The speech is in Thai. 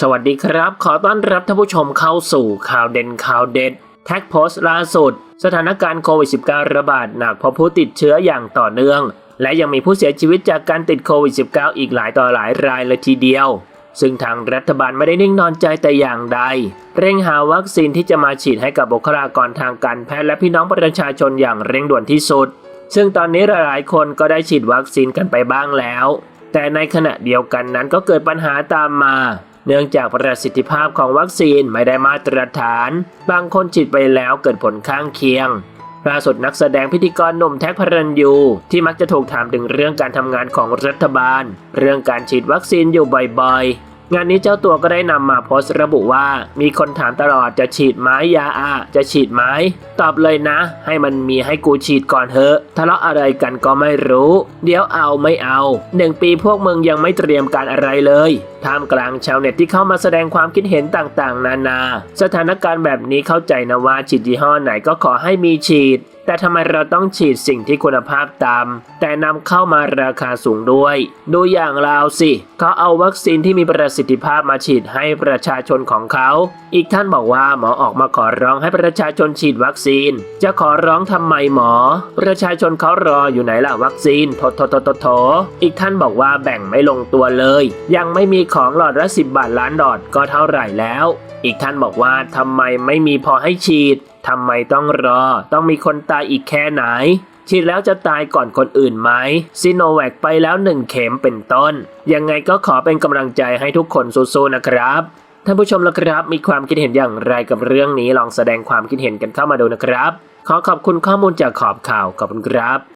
สวัสดีครับ ขอต้อนรับท่านผู้ชมเข้าสู่ข่าวเด่นข่าวเด็ด แท็กโพสต์ล่าสุด สถานการณ์โควิด -19 ระบาดหนักพบผู้ติดเชื้ออย่างต่อเนื่อง และยังมีผู้เสียชีวิตจากการติดโควิด -19 อีกหลายต่อหลายรายเลยทีเดียว ซึ่งทางรัฐบาลไม่ได้นิ่งนอนใจแต่อย่างใด เร่งหาวัคซีนที่จะมาฉีดให้กับบุคลากรทางการแพทย์และพี่น้องประชาชนอย่างเร่งด่วนที่สุด ซึ่งตอนนี้หลายๆคนก็ได้ฉีดวัคซีนกันไปบ้างแล้ว แต่ในขณะเดียวกันนั้นก็เกิดปัญหาตามมา เนื่องจากประสิทธิภาพของวัคซีนไม่ได้มาตรฐาน บางคนฉีดไปแล้วเกิดผลข้างเคียงล่าสุดนักแสดงพิธีกรหนุ่มแท็กพระรันยูที่มักจะถูกถามถึงเรื่องการทำงานของรัฐบาล เรื่องการฉีดวัคซีนอยู่บ่อยๆ งานนี้เจ้าตัวก็ได้นำมาโพสต์ระบุว่า มีคนถามตลอดจะฉีดไหมยาอาจะฉีดไหมตอบเลยนะ ให้มันมีให้กูฉีดก่อนเถอะทะเลาะอะไรกันก็ไม่รู้ เดี๋ยวเอาไม่เอาหนึ่งปีพวกมึงยังไม่เตรียมการอะไรเลยท่ามกลางชาวเน็ตที่เข้ามาแสดงความคิดเห็นต่างๆ นานา สถานการณ์แบบนี้เข้าใจนะว่าฉีดยี่ห้อไหนก็ขอให้มีฉีด แต่ทำไมเราต้องฉีดสิ่งที่คุณภาพต่ำแต่นำเข้ามาราคาสูงด้วย ดูอย่างลาวสิเขาเอาวัคซีนที่มีประสิทธิภาพมาฉีดให้ประชาชนของเขา อีกท่านบอกว่าหมอออกมาขอร้องให้ประชาชนฉีดวัคซีน จะขอร้องทำไมหมอ ประชาชนเขารออยู่ไหนล่ะวัคซีนโถโถโถโถโถอีกท่านบอกว่าแบ่งไม่ลงตัวเลย ยังไม่มีของหลอดละสิบบาทล้านดอดก็เท่าไหร่แล้ว อีกท่านบอกว่าทำไมไม่มีพอให้ฉีด ทำไมต้องรอ ต้องมีคนตายอีกแค่ไหน ฉีดแล้วจะตายก่อนคนอื่นไหมซิโนแวคไปแล้วหนึ่งเข็มเป็นต้น ยังไงก็ขอเป็นกำลังใจให้ทุกคนสู้ๆนะครับท่านผู้ชมละครับ มีความคิดเห็นอย่างไรกับเรื่องนี้ลองแสดงความคิดเห็นกันเข้ามาดูนะครับ ขอขอบคุณข้อมูลจากขอบข่าวขอบคุณครับ